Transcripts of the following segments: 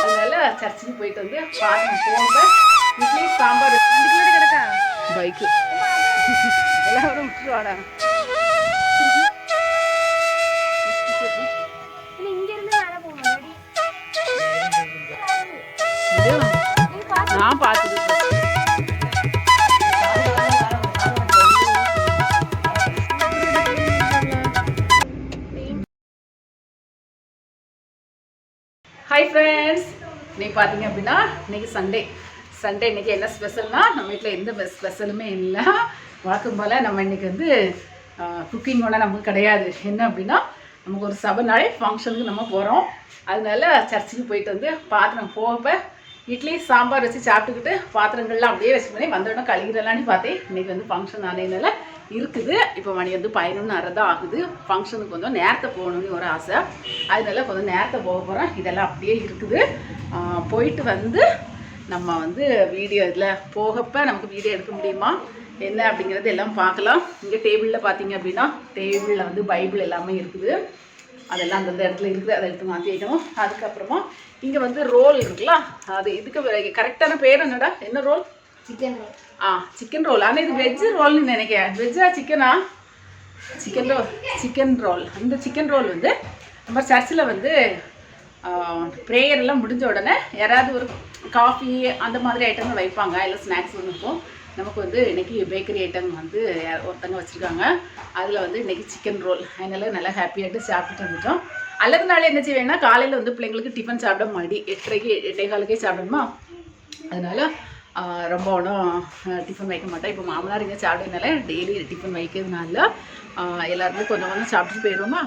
அதனால சர்ச்சுக்கு போயிட்டு வந்து பாருங்க போக இட்லி சாம்பார் கிடக்கா பைக்கு எல்லாரும் விட்டுருவாடா இல்ல, இங்க இருந்து மேல போகணும் நான் பார்த்துட்டு ஹாய் ஃப்ரெண்ட்ஸ் இன்னைக்கு பார்த்தீங்க அப்படின்னா இன்னைக்கு சண்டே சண்டே இன்னைக்கு என்ன ஸ்பெஷல்னா நம்ம வீட்டில் எந்த ஸ்பெஷலுமே இல்லை. வழக்கம் போல் நம்ம இன்னைக்கு வந்து குக்கிங் ஒன்றும் நமக்கு கிடையாது. என்ன அப்படின்னா நமக்கு ஒரு சபை நாளே ஃபங்க்ஷனுக்கு நம்ம போகிறோம் அதனால சர்ச்சுக்கு போயிட்டு வந்து பாத்திரம் போகப்ப இட்லி சாம்பார் வச்சு சாப்பிட்டுக்கிட்டு பாத்திரங்கள்லாம் அப்படியே வச்சு பண்ணி வந்தோடனே கழுகிறலான்னு பார்த்தேன். இன்னைக்கு வந்து ஃபங்க்ஷன் ஆனதுனால இருக்குது. இப்போ மணி வந்து பதினொன்று தான் ஆகுது. ஃபங்க்ஷனுக்கு கொஞ்சம் நேரத்தை போகணும்னு ஒரு ஆசை. அதனால கொஞ்சம் நேரத்தை போக போகிறோம் இதெல்லாம் அப்படியே இருக்குது. போயிட்டு வந்து நம்ம வந்து வீடியோ இதில் போகப்ப நமக்கு வீடியோ எடுக்க முடியுமா? என்ன அப்படிங்கிறது எல்லாம் பார்க்கலாம். இங்கே டேபிளில் பார்த்தீங்க அப்படின்னா டேபிளில் வந்து பைபிள் எல்லாமே இருக்குது. அதெல்லாம் அந்தந்த இடத்துல இருக்குது அதை எடுத்து மாற்றி வைக்கணும். அதுக்கப்புறமா இங்கே வந்து ரோல் இருக்குல்ல அது இதுக்கு கரெக்டான பேர் என்னடா? என்ன ரோல்? சிக்கன் ரோல் ஆ சிக்கன் ரோல் ஆனால் இது வெஜ்ஜு ரோல்னு நினைக்கிறேன். வெஜ்ஜா சிக்கனா சிக்கன் ரோல் சிக்கன் ரோல் அந்த சிக்கன் ரோல் வந்து நம்ம சர்ச்சில் வந்து ப்ரேயர் எல்லாம் முடிஞ்ச உடனே யாராவது ஒரு காஃபி அந்த மாதிரி ஐட்டங்கள் வைப்பாங்க. இல்லை ஸ்நாக்ஸ் இருக்கும். நமக்கு வந்து இன்னைக்கு பேக்கரி ஐட்டம் வந்து யார் ஒருத்தங்க வச்சுருக்காங்க. அதில் வந்து இன்னைக்கு சிக்கன் ரோல் அதனால் நல்லா ஹாப்பியாகிட்டு சாப்பிட்டுட்டு வந்துட்டோம். அல்லது நாள் என்ன செய்வேன்னா காலையில் வந்து பிள்ளைங்களுக்கு டிஃபன் சாப்பிட மாடி. எட்டரைக்கு எட்டே காலுக்கே சாப்பிடணுமா? அதனால் ரொம்ப ஒன்றும் டிஃபன் வைக்க மாட்டேன் இப்போ மாமனார் இங்கே சாப்பிட்டதுனால டெய்லி டிஃபன் வைக்கிறதுனால எல்லாருமே கொஞ்சம் கொஞ்சம் சாப்பிட்டுட்டு போயிடுவோமா?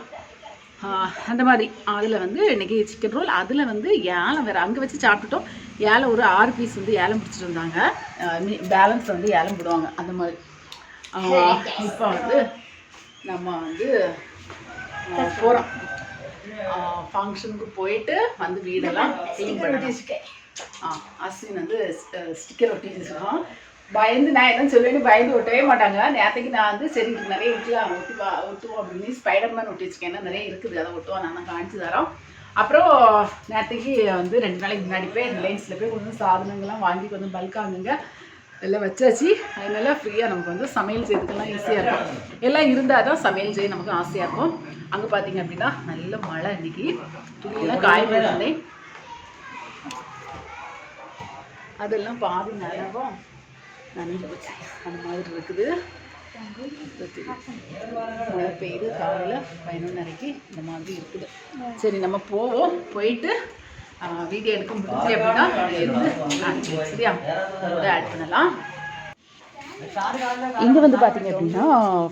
அந்த மாதிரி. அதில் வந்து இன்னைக்கு சிக்கன் ரோல் அதில் வந்து ஏலம் வேறு. அங்கே வச்சு சாப்பிட்டுட்டோம். ஏலம் ஒரு ஆறு பீஸ் வந்து ஏலம் பிடிச்சிட்டு இருந்தாங்க பேலன்ஸ் வந்து ஏலம் போடுவாங்க. அந்த மாதிரி. இப்போ வந்து நம்ம வந்து போகிறோம் ஃபங்க்ஷனுக்கு போயிட்டு வந்து வீடெல்லாம் க்ளீன் பண்ணணும் ஆ அஸ்வின் வந்து ஸ்டிக்கர் ஒட்டி வச்சுருக்கோம் பயந்து நான் என்ன சொல்லுவேன்னு பயந்து ஒட்டவே மாட்டாங்க. நேரத்துக்கு நான் வந்து சரி நிறைய ஒட்டலாம் ஒட்டி பா ஒட்டுவோம் அப்படின்னு ஸ்பைடர்மேன் ஒட்டி வச்சுக்கேன் நிறைய இருக்குது. அதை ஒட்டுவோம் நான் தான் தரோம். அப்புறம் நேரத்துக்கு வந்து ரெண்டு நாளைக்கு முன்னாடி போய் ரிலையன்ஸில் போய் கொஞ்சம் சாதனங்கள்லாம் வாங்கி கொஞ்சம் பல்காங்குங்க எல்லாம் வச்சாச்சு. அதனால ஃப்ரீயாக நமக்கு வந்து சமையல் செய்யறதுக்கெல்லாம் ஈஸியாக இருக்கும். எல்லாம் இருந்தால் தான் சமையல் செய்ய நமக்கு ஆசையாக இருக்கும். அங்கே பார்த்தீங்க அப்படின்னா நல்ல மழை இன்னைக்கு துணியெல்லாம் காய இருந்தேன் அதெல்லாம் பாதி நிலவும் நனைஞ்சு வச்சேன் அந்த மாதிரி இருக்குது. மழை பெய்யுது காலையில் பதினொன்றரைக்கு இந்த மாதிரி இருக்குது. சரி நம்ம போவோம். போயிட்டு வீடியோ எடுக்க முடிஞ்சு அப்படின்னா இருந்து சரியா? ஆட் பண்ணலாம். இங்கே வந்து பார்த்தீங்க அப்படின்னா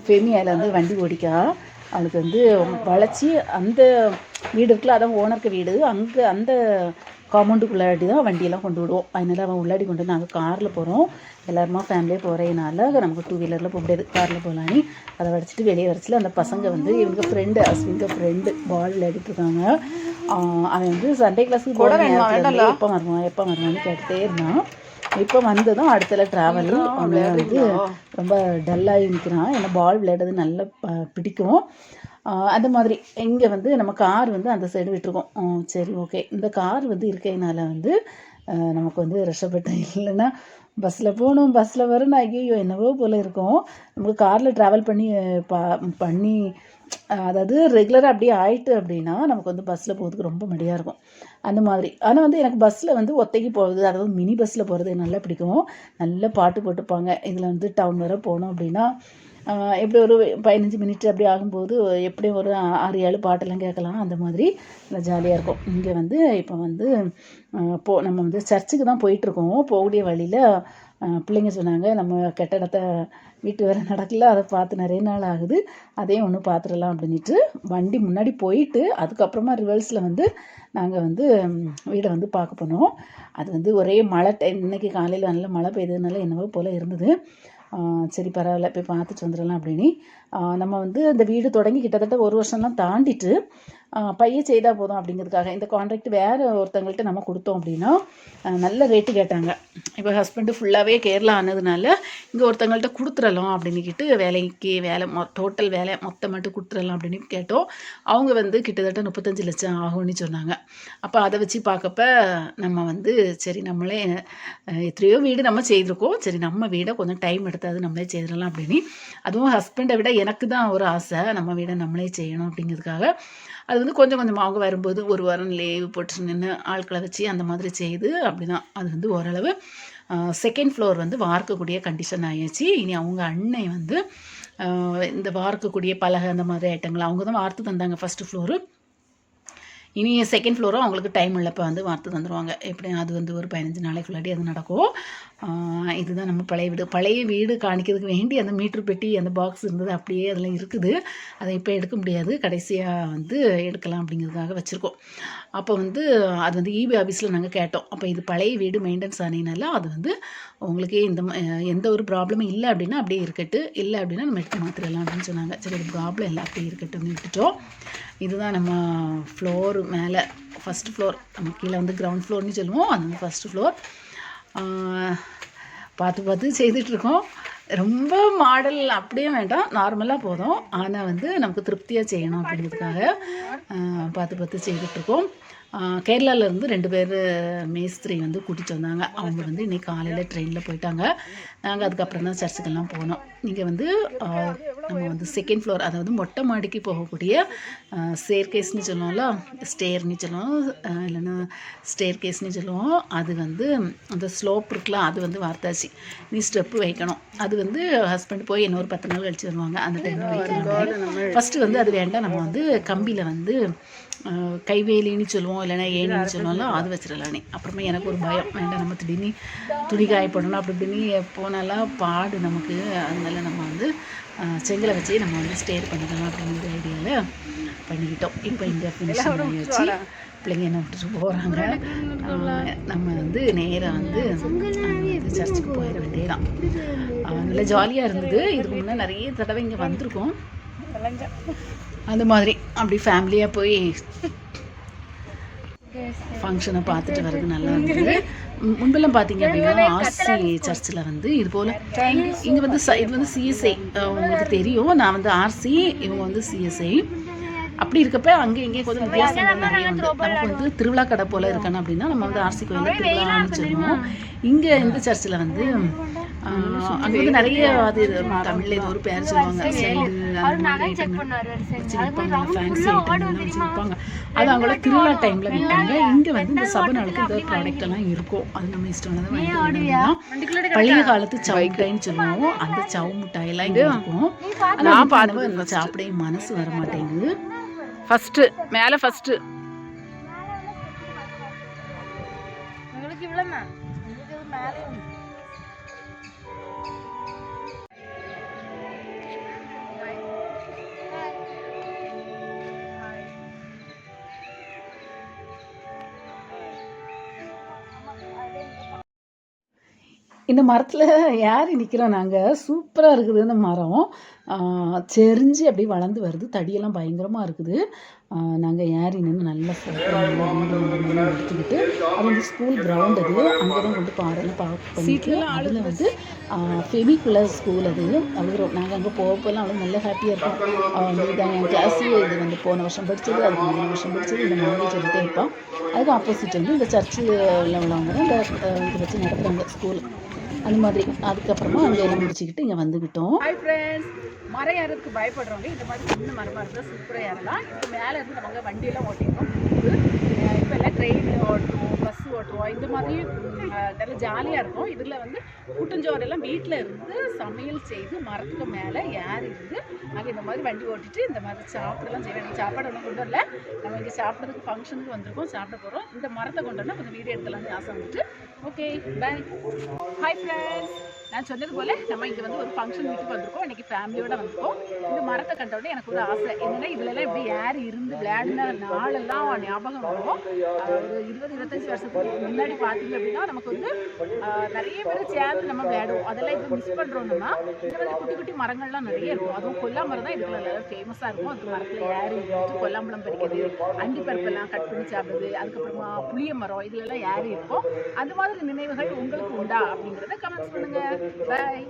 ஃபெமியாவில் வந்து வண்டி ஓடிக்கா அவளுக்கு வந்து வளைச்சி அந்த வீடு இருக்குல்ல அதான் ஓனருக்கு வீடு. அங்கே அந்த காம்பவுண்டுக்குள்ளாடி தான் வண்டியெல்லாம் கொண்டு விடுவோம். அதனால அவன் உள்ளாடி கொண்டு நாங்கள் காரில் போகிறோம் எல்லாருமா ஃபேமிலியே போகிறதுனால நமக்கு டூ வீலரில் போக முடியாது. காரில் போகலான்னு அதை வடிச்சிட்டு வெளியே வரைச்சில அந்த பசங்க வந்து இவங்க ஃப்ரெண்டு அஸ்விங்க ஃப்ரெண்டு பால் விளையாடிட்டு இருக்காங்க. அவன் வந்து சண்டே கிளாஸுக்கு போகிற நேரத்தில் எப்போ வருவான் எப்போ வருவான்னு கேட்டுட்டே இருந்தான். இப்போ வந்ததும் அடுத்தல ட்ராவல் அவன் வந்து ரொம்ப டல்லாகி நிற்கிறான் ஏன்னா பால் விளையாடுறது நல்லா பிடிக்கும். அந்த மாதிரி இங்கே வந்து நம்ம கார் வந்து அந்த சைடு விட்டுருக்கோம். சரி ஓகே இந்த கார் வந்து இருக்கிறதுனால வந்து நமக்கு வந்து ரஷப்பட்டேன் இல்லைன்னா பஸ்ஸில் போகணும். பஸ்ஸில் வரணும் ஐயோ என்னவோ போல் இருக்கும். நமக்கு காரில் ட்ராவல் பண்ணி பா பண்ணி அதாவது ரெகுலராக அப்படியே ஆயிட்டு அப்படின்னா நமக்கு வந்து பஸ்ஸில் போகிறதுக்கு ரொம்ப மடியாக இருக்கும். அந்த மாதிரி. ஆனால் வந்து எனக்கு பஸ்ஸில் வந்து ஒத்தைக்கு போகிறது அதாவது மினி பஸ்ஸில் போகிறது நல்லா பிடிக்கும். நல்லா பாட்டு போட்டுப்பாங்க. இதில் வந்து டவுன் வரை போனோம் அப்படின்னா எப்படி ஒரு பதினஞ்சு மினிட் அப்படி ஆகும்போது எப்படி ஒரு ஆறு ஏழு பாட்டெல்லாம் கேட்கலாம். அந்த மாதிரி ஜாலியாக இருக்கும். இங்கே வந்து இப்போ வந்து போ நம்ம வந்து சர்ச்சுக்கு தான் போயிட்டுருக்கோம். போகக்கூடிய வழியில் பிள்ளைங்க சொன்னாங்க நம்ம கட்டடத்தை வீட்டு வேறு நடக்கல. அதை பார்த்து நிறைய நாள் ஆகுது. அதையும் ஒன்று பார்த்துடலாம் அப்படின்ட்டு வண்டி முன்னாடி போயிட்டு அதுக்கப்புறமா ரிவர்ஸில் வந்து நாங்கள் வந்து வீடை வந்து பார்க்க போனோம். அது வந்து ஒரே மழை டைம் இன்னைக்கு காலையில் நல்ல மழை பெய்ததுனால என்னவோ போல் இருந்தது. சரி பரவாயில்ல போய் பார்த்துட்டு வந்துடலாம் அப்படின்னு நம்ம வந்து இந்த வீடு தொடங்கி கிட்டத்தட்ட ஒரு வருஷம்லாம் தாண்டிட்டு பையன் செய்தால் போதும் அப்படிங்கிறதுக்காக. இந்த கான்ட்ராக்ட் வேறு ஒருத்தங்கள்ட்ட நம்ம கொடுத்தோம் அப்படின்னா நல்ல ரேட்டு கேட்டாங்க. இப்போ ஹஸ்பண்டு ஃபுல்லாகவே கேரளா ஆனதுனால இங்கே ஒருத்தங்கள்ட்ட கொடுத்துடலாம் அப்படின்னுக்கிட்டு வேலைக்கு வேலை மொ டோட்டல் வேலை மொத்தம் மட்டும் கொடுத்துடலாம் அப்படின்னு கேட்டோம். அவங்க வந்து கிட்டத்தட்ட முப்பத்தஞ்சு லட்சம் ஆகும்னு சொன்னாங்க. அப்போ அதை வச்சு பார்க்கப்ப நம்ம வந்து சரி நம்மளே எத்தனையோ வீடு நம்ம செய்திருக்கோம். சரி நம்ம வீடை கொஞ்சம் டைம் எடுத்தாது நம்மளே செய்திடலாம் அப்படின்னு. அதுவும் ஹஸ்பண்டை விட எனக்கு தான் ஒரு ஆசை. நம்ம வீடை நம்மளே செய்யணும் அப்படிங்கிறதுக்காக. அது வந்து கொஞ்சம் கொஞ்சமாக அவங்க வரும்போது ஒரு வாரம் லேவு போட்டு நின்று ஆட்களை வச்சு அந்த மாதிரி செய்து அப்படி தான் அது வந்து ஓரளவு செகண்ட் ஃப்ளோர் வந்து வார்க்கக்கூடிய கண்டிஷன் ஆயிடுச்சு. இனி அவங்க அன்னை வந்து இந்த வார்க்கக்கூடிய பலகை அந்த மாதிரி ஐட்டங்கள் அவங்க தான் வார்த்து தந்தாங்க ஃபஸ்ட்டு ஃப்ளோரு இனி செகண்ட் ஃப்ளோரும் அவங்களுக்கு டைம் உள்ளப்போ வந்து வார்த்து தந்துடுவாங்க எப்படி அது வந்து ஒரு பதினஞ்சு நாளைக்குள்ளாடி அது நடக்கும். இதுதான் நம்ம பழைய வீடு. பழைய வீடு காணிக்கிறதுக்கு வேண்டி அந்த மீட்ரு பெட்டி அந்த பாக்ஸ் இருந்தது அப்படியே அதில் இருக்குது. அதை இப்போ எடுக்க முடியாது. கடைசியாக வந்து எடுக்கலாம் அப்படிங்கிறதுக்காக வச்சுருக்கோம். அப்போ வந்து அது வந்து இபி ஆஃபீஸில் நாங்கள் கேட்டோம். அப்போ இது பழைய வீடு மெயின்டெனன்ஸ் ஆனதுனால அது வந்து உங்களுக்கு இந்த எந்த ஒரு ப்ராப்ளமும் இல்லை அப்படின்னா அப்படியே இருக்கட்டு இல்லை அப்படின்னா நம்ம எடுத்து மாற்றிடலாம் அப்படின்னு சொன்னாங்க. சரி ஒரு ப்ராப்ளம் இல்லை அப்படியே இருக்கட்டும்னு விட்டுட்டோம். இதுதான் நம்ம ஃப்ளோர் மேலே ஃபஸ்ட்டு ஃப்ளோர் நம்ம கீழே வந்து கிரவுண்ட் ஃப்ளோர்னு சொல்லுவோம். அது வந்து ஃபஸ்ட்டு ஃப்ளோர் பார்த்து பார்த்து செய்துட்ருக்கோம் ரொம்ப மாடல் அப்படியே வேண்டாம். நார்மலாக போதும். ஆனால் வந்து நமக்கு திருப்தியாக செய்யணும் அப்படிங்கிறதுக்காக பார்த்து பார்த்து செய்துட்ருக்கோம் கேரளாவிலேருந்து ரெண்டு பேர் மேஸ்திரி வந்து கூட்டிகிட்டு வந்தாங்க. அவங்க வந்து இன்னைக்கு காலையில் ட்ரெயினில் போயிட்டாங்க. நாங்கள் அதுக்கப்புறம் தான் சர்ச்சுக்கெல்லாம் போனோம். நீங்கள் வந்து நம்ம வந்து செகண்ட் ஃப்ளோர் அதாவது மொட்டை மாடிக்கு போகக்கூடிய ஸ்டேர் சொல்லுவோம்ல ஸ்டேர்னு சொல்லுவோம் இல்லைன்னா ஸ்டேர் கேஸ்னு சொல்லுவோம். அது வந்து அந்த ஸ்லோப் இருக்குல்ல அது வந்து வார்த்தாச்சு. நீ ஸ்டெப்பு வைக்கணும். அது வந்து ஹஸ்பண்ட் போய் இன்னொரு பத்து நாள் கழிச்சு வருவாங்க. அந்த டைமில் வைக்கலாம் ஃபஸ்ட்டு வந்து அது வேண்டாம். நம்ம வந்து கம்பியில் வந்து கைவேலின்னு சொல்லுவோம் இல்லைன்னா ஏணின்னு சொல்லுவோம்ல அது வச்சிடலானே. அப்புறமா எனக்கு ஒரு பயம். வேண்டாம் நம்ம திடீர்னு துணி காயப்படணும் அப்படி இப்படின்னு போனாலாம் பாடு நமக்கு. அதனால நம்ம வந்து செங்கலை வச்சே நம்ம வந்து ஸ்டேர் பண்ணிக்கலாம் அப்படிங்கிற ஐடியாவில் பண்ணிக்கிட்டோம். இப்போ இங்கே ஃபினிஷிங் பண்ணி வச்சு பிள்ளைங்க என்ன விட்டுட்டு போகிறாங்க நம்ம வந்து நேராக வந்து சர்ச்சுக்கு போயிட வேண்டியதான் நல்லா ஜாலியாக இருந்தது. இதுக்கு முன்னே நிறைய தடவை இங்கே வந்திருக்கோம். அந்த மாதிரி. அப்படி ஃபேமிலியாக போய் ஃபங்க்ஷனை பார்த்துட்டு வர்றது நல்லா இருந்தது. முன்பெல்லாம் பார்த்தீங்க அப்படின்னா ஆர்சி சர்ச்சில் வந்து இது போல் இங்கே வந்து ச- இது வந்து சிஎஸ்ஐ உங்களுக்கு தெரியும். நான் வந்து ஆர்சி இவங்க வந்து சிஎஸ்ஐ அப்படி இருக்கப்ப அங்கே இங்கே கொஞ்சம் உண்டு நமக்கு வந்து திருவிழா கடை போல் இருக்கணும் அப்படின்னா நம்ம வந்து ஆர்சி கோயிலில் திருவிழான்னு சொல்லுவோம் இங்கே இந்த சர்ச்சில் வந்து அங்கே வந்து நிறைய அது தமிழில் ஏதோ ஒரு பேர் சொல்லுவாங்க. சைடு அந்த மாதிரி ஐட்டங்கள் வச்சு விற்பாங்க ஃபேன்சி ஐட்டங்கள்லாம் வச்சு விற்பாங்க அது அவங்களோட திருவிழா டைமில் விற்பாங்க இங்கே வந்து இந்த சபை நாளுக்கு இந்த ப்ராடக்ட் எல்லாம் இருக்கும். அது நம்ம இஷ்டமானதை பழைய காலத்து சவுக்கைன்னு சொல்லுவோம். அந்த சவு மிட்டாயெல்லாம் இங்கே இருக்கும். நான் பார்த்து சாப்பிட மனசு வர மாட்டேங்குது ஃபஸ்ட்டு மேலே ஃபஸ்ட்டு உங்களுக்கு இவ்வளோண்ணா உங்களுக்கு மேலே இந்த மரத்தில் ஏறி நிற்கிறோம் நாங்கள் சூப்பராக இருக்குது இந்த மரம். ஆஹ் செரிஞ்சு அப்படியே வளர்ந்து வருது. தடியெல்லாம் பயங்கரமாக இருக்குது. நாங்கள் ஏறி நின்று நல்லா எடுத்துக்கிட்டு அது வந்து ஸ்கூல் கிரவுண்ட் அது. அங்கே தான் கொண்டு பாறையெல்லாம் பார்க் பண்ணிட்டு அதில் வந்து ஃபெமிக்குள்ள ஸ்கூல் அது. அழுகிறோம். நாங்கள் அங்கே போகப்போலாம் அவ்வளோ நல்ல ஹாப்பியாக வந்து இதான் என் கிளாஸு இது வந்து போன வருஷம் படித்தது அதுக்கு முந்தின வருஷம் படித்தது இந்த மாதிரி சொல்லிட்டே இருப்பான் அதுக்கு ஆப்போசிட் வந்து இந்த சர்ச்சில் உள்ளவங்க இந்த இது வச்சு நடத்துகிறாங்க ஸ்கூல் அது மாதிரி அதுக்கப்புறமா அங்கே எல்லாம் முடிச்சுக்கிட்டு இங்கே வந்துக்கிட்டோம் ஹாய் ஃப்ரெண்ட்ஸ் மரம் ஏறதுக்கு பயப்படுறவங்க இந்த மாதிரி சின்ன மரமாக இருந்தால் சூப்பராக ஏறலாம். இப்போ மேலே இருந்து நம்ம வண்டியெல்லாம் ஓட்டிருக்கோம் இப்போ எல்லாம் ட்ரெயின் ஓட்டுவோம் ஓட்டுவோம். இந்த மாதிரி நல்ல ஜாலியாக இருக்கும். இதில் வந்து கூட்டஞ்சோரெல்லாம் வீட்டில் இருந்து சமையல் செய்து மரத்துக்கு மேலே ஏறி இருந்து நாங்கள் இந்த மாதிரி வண்டி ஓட்டிட்டு இந்த மாதிரி சாப்பிடலாம் செய்வோம் எனக்கு சாப்பாடு ஒன்றும் கொண்டு வரல. நம்ம இங்கே சாப்பிட்றதுக்கு ஃபங்க்ஷனுக்கு வந்திருக்கோம். சாப்பிட போகிறோம் இந்த மரத்தை கொண்டு வந்தால் கொஞ்சம் வீடியோ எடுக்கலாம்னு ஆசை வந்துட்டு. ஓகே பை ஹாய் ஃப்ரெண்ட்ஸ் நான் சொன்னது போல நம்ம இங்கே வந்து ஒரு ஃபங்க்ஷன் வீட்டுக்கு வந்திருக்கோம். இன்னைக்கு ஃபேமிலியோட வந்திருக்கோம். இந்த மரத்தை கண்ட எனக்கு ஒரு ஆசை. என்னென்னா இதுலலாம் இப்படி ஏர் இருந்து விளையாடின நாளெல்லாம் ஞாபகம் வரும்? ஒரு இருபது இருபத்தஞ்சி வருஷத்துக்கு முன்னாடி பார்த்தீங்க அப்படின்னா நமக்கு வந்து நிறைய பேர் சேர்ந்து நம்ம விளையாடுவோம். அதெல்லாம் இப்போ மிஸ் பண்ணுறோம்னா இந்த வந்து குட்டி குட்டி மரங்கள்லாம் நிறைய இருக்கும். அதுவும் கொல்லா மரம் தான் இதுல நல்லா ஃபேமஸாக இருக்கும். அந்த மரத்தில் ஏர் இருந்துட்டு கொல்லாம்பழம் பறிக்கிறது அண்டி பருப்பெல்லாம் கட் பண்ணி சாப்பிடுறது அதுக்கப்புறமா புளிய மரம் இதுலலாம் ஏர் இருக்கும். அந்த மாதிரி நினைவுகள் உங்களுக்கு உண்டா அப்படிங்கிறத கமெண்ட்ஸ் பண்ணுங்கள் பாய்